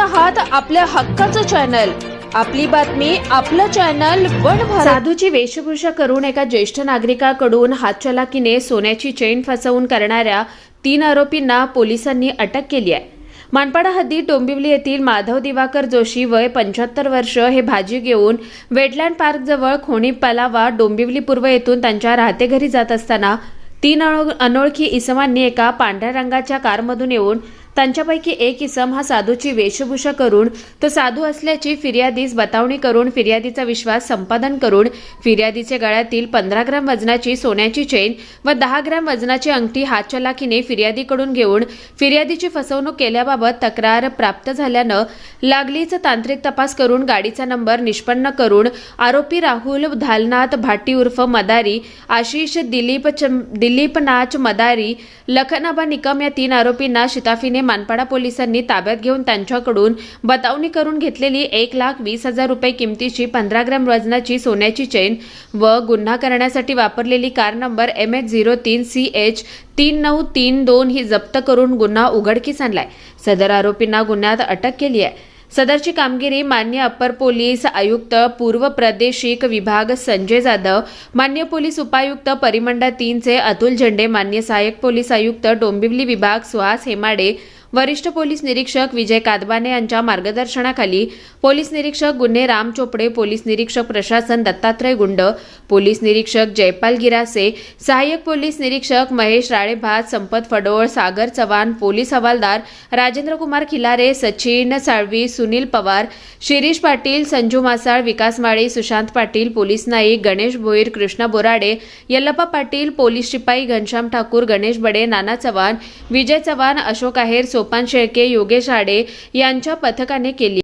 आहात आपल्या हक्काचं चॅनल. आपली बातमी आपलं चॅनल वन साधूची वेशभूषा करून एका ज्येष्ठ नागरिकाकडून हातचलाकीने सोन्याची चेन फसवून करणाऱ्या तीन आरोपींना पोलिसांनी अटक केली आहे. मानपाडा हद्दीत डोंबिवली येथील माधव दिवाकर जोशी वय पंच्याहत्तर वर्ष हे भाजी घेऊन वेटलँड पार्कजवळ खोणी पलावा डोंबिवली पूर्व येथून त्यांच्या राहते घरी जात असताना तीन अनो- अनोळखी इसमांनी एका पांढऱ्या रंगाच्या कारमधून येऊन त्यांच्यापैकी एक इसम हा साधूची वेशभूषा करून तो साधू असल्याची फिर्यादीस बतावणी करून फिर्यादीचा विश्वास संपादन करून फिर्यादीच्या गळ्यातील पंधरा ग्रॅम वजनाची सोन्याची चेन व दहा ग्रॅम वजनाची अंगठी हातचलाखीने फिर्यादीकडून घेऊन फिर्यादीची फसवणूक केल्याबाबत तक्रार प्राप्त झाल्यानं लागलीच तांत्रिक तपास करून गाडीचा नंबर निष्पन्न करून आरोपी राहुल धालनाथ भाटी उर्फ मदारी आशिष दिलीप चम- मदारी लखनाबा निकम या तीन आरोपींना शिताफीने मानपाडा पोलिसांनी ताब्यात घेऊन त्यांच्याकडून बतावणी करून घेतलेली एक लाख वीस हजार रुपये किमतीची पंधरा ग्रॅम वजनाची सोन्याची चेन व गुन्हा करण्यासाठी वापरलेली car number M H zero तीन सी एच तीन नऊ तीन दोन ही जप्त करून गुन्हा उघडकीस आणलाय. सदर आरोपींना गुन्ह्यात अटक केली आहे. सदरची कामगिरी मान्य अप्पर पोलीस आयुक्त पूर्व प्रादेशिक विभाग संजय जाधव मान्य पोलीस उपायुक्त परिमंडळ तीनचे अतुल झेंडे मान्य सहाय्यक पोलीस आयुक्त डोंबिवली विभाग सुहास हेमाडे वरिष्ठ पोलीस निरीक्षक विजय कादबाने यांच्या मार्गदर्शनाखाली पोलीस निरीक्षक गुन्हे राम चोपडे पोलीस निरीक्षक प्रशासन दत्तात्रय गुंड पोलीस निरीक्षक जयपाल गिरासे सहाय्यक पोलीस निरीक्षक महेश राळेभात संपत फडोळ सागर चव्हाण पोलीस हवालदार राजेंद्र कुमार खिलारे सचिन साळवी सुनील पवार शिरीष पाटील संजू मासाळ विकास माळी सुशांत पाटील पोलीस नाईक गणेश भोईर कृष्णा बोराडे यल्लप्पा पाटील पोलीस शिपाई घनश्याम ठाकूर गणेश बडे नाना चव्हाण विजय चव्हाण अशोक आहेर सोपान शेळके योगेश आडे यांच्या पथकाने केली.